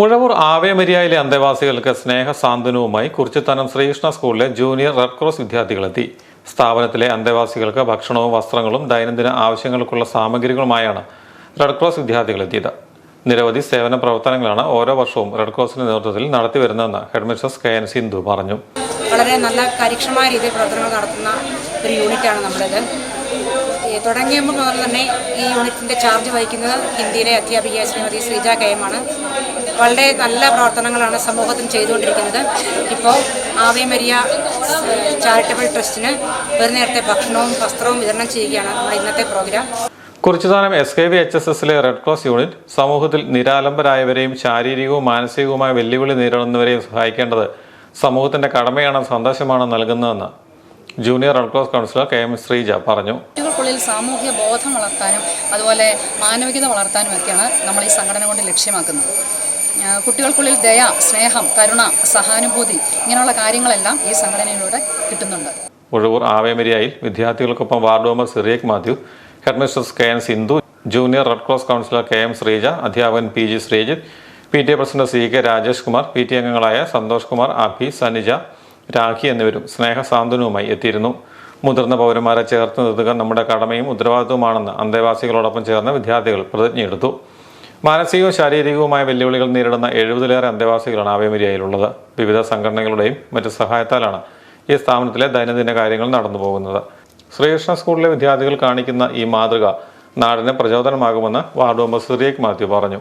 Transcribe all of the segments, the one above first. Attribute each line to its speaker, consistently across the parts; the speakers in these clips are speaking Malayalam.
Speaker 1: ഉഴവൂർ ആവേമരിയായിലെ അന്തേവാസികൾക്ക് സ്നേഹസാന്ത്വനവുമായി കുറിച്ചിത്തനം ശ്രീകൃഷ്ണ സ്കൂളിലെ ജൂനിയർ റെഡ് ക്രോസ് വിദ്യാർത്ഥികളെത്തി. സ്ഥാപനത്തിലെ അന്തേവാസികൾക്ക് ഭക്ഷണവും വസ്ത്രങ്ങളും ദൈനംദിന ആവശ്യങ്ങൾക്കുള്ള സാമഗ്രികളുമായാണ് റെഡ് ക്രോസ് വിദ്യാർത്ഥികളെത്തിയത്. നിരവധി സേവന പ്രവർത്തനങ്ങളാണ് ഓരോ വർഷവും റെഡ് ക്രോസിന്റെ നേതൃത്വത്തിൽ നടത്തിവരുന്നതെന്ന് ഹെഡ്മിസ്ട്രസ് കെ എൻ സിന്ധു പറഞ്ഞു.
Speaker 2: വളരെ നല്ല കാര്യക്ഷമമായ രീതിയിൽ പ്രവർത്തനങ്ങൾ നടത്തുന്ന ഒരു യൂണിറ്റാണ് നമ്മുടേത്. തുടങ്ങിയപ്പോൾ മുതൽ തന്നെ ഈ യൂണിറ്റിന്റെ ചാർജ് വഹിക്കുന്നത് ഹിന്ദിയിലെ അധ്യാപിക ശ്രീമതി ശ്രീജ കെ എം ആണ്. വളരെ നല്ല പ്രവർത്തനങ്ങളാണ് സമൂഹത്തിൽ ചെയ്തുകൊണ്ടിരിക്കുന്നത്. ഇപ്പോൾ ആവേമരിയ ചാരിറ്റബിൾ ട്രസ്റ്റിന് ഒരു നേരത്തെ ഭക്ഷണവും വസ്ത്രവും വിതരണം ചെയ്യുകയാണ് നമ്മുടെ ഇന്നത്തെ programme
Speaker 1: കുറിച്ചുതാനം S K V H S എസിലെ റെഡ് ക്രോസ് യൂണിറ്റ് സമൂഹത്തിൽ നിരാലംബരായവരെയും ശാരീരികവും മാനസികവുമായ വെല്ലുവിളി നേരിടുന്നവരെയും സഹായിക്കേണ്ടത് സമൂഹത്തിന്റെ കടമയാണ് സന്ദേശമാണ് നൽകുന്നതെന്ന് junior red cross counsellor K M Sreeja പറഞ്ഞു.
Speaker 3: കുട്ടികൾക്കുള്ളിൽ സാമൂഹ്യ ബോധം വളർത്താനും അതുപോലെ മാനവികത വളർത്താനും ഒക്കെയാണ് നമ്മൾ ഈ സംഘടന കൊണ്ട് ലക്ഷ്യമാക്കുന്നത്. കുട്ടികൾക്കുള്ളിൽ ദയ സ്നേഹം കരുണ സഹാനുഭൂതി ഇങ്ങനെയുള്ള കാര്യങ്ങളെല്ലാം ഈ സംഘടനയിലൂടെ കിട്ടുന്നുണ്ട്.
Speaker 1: ഉഴവൂർ ആവേമരിയായിൽ വിദ്യാർത്ഥികൾക്കൊപ്പം ward member Cyriac Mathew headmistress K N Sindhu junior red cross counsellor K M Sreeja അധ്യാപകൻ P G Sreejith P T A president C K Rajesh Kumar P T അംഗങ്ങളായ സന്തോഷ് കുമാർ അഭി സനിജ രാഖി എന്നിവരും സ്നേഹസാന്ത്വനവുമായി എത്തിയിരുന്നു. മുതിർന്ന പൗരന്മാരെ ചേർത്ത് നിർത്തുക നമ്മുടെ കടമയും ഉത്തരവാദിത്വമാണെന്ന് അന്തേവാസികളോടൊപ്പം ചേർന്ന് വിദ്യാർത്ഥികൾ പ്രതിജ്ഞയെടുത്തു. മാനസികവും ശാരീരികവുമായ വെല്ലുവിളികൾ നേരിടുന്ന എഴുപതിലേറെ അന്തേവാസികളാണ് ആവേമരിയായിലുള്ളത് വിവിധ സംഘടനകളുടെയും മറ്റ് സഹായത്താലാണ് ഈ സ്ഥാപനത്തിലെ ദൈനംദിന കാര്യങ്ങൾ നടന്നു പോകുന്നത്. ശ്രീകൃഷ്ണ സ്കൂളിലെ വിദ്യാർത്ഥികൾ കാണിക്കുന്ന ഈ മാതൃക നാടിന് പ്രചോദനമാകുമെന്ന് വാർഡ് മെമ്പർ സിറിയക് മാത്യു പറഞ്ഞു.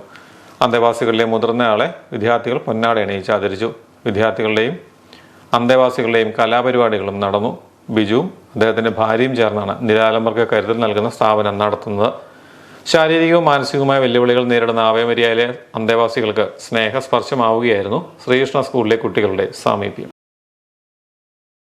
Speaker 1: അന്തേവാസികളിലെ മുതിർന്നയാളെ വിദ്യാർത്ഥികൾ പൊന്നാട അണിയിച്ച് ആദരിച്ചു. വിദ്യാർത്ഥികളുടെയും അന്തേവാസികളുടെയും കലാപരിപാടികളും നടന്നു. ബിജുവും അദ്ദേഹത്തിന്റെ ഭാര്യയും ചേർന്നാണ് നിരാലംബർക്ക് കരുതൽ നൽകുന്ന സ്ഥാപനം നടത്തുന്നത്. ശാരീരികവും മാനസികവുമായ വെല്ലുവിളികൾ നേരിടുന്ന ആവേമരിയയിലെ അന്തേവാസികൾക്ക് സ്നേഹസ്പർശമാവുകയായിരുന്നു ശ്രീകൃഷ്ണ സ്കൂളിലെ കുട്ടികളുടെ സാമീപ്യം.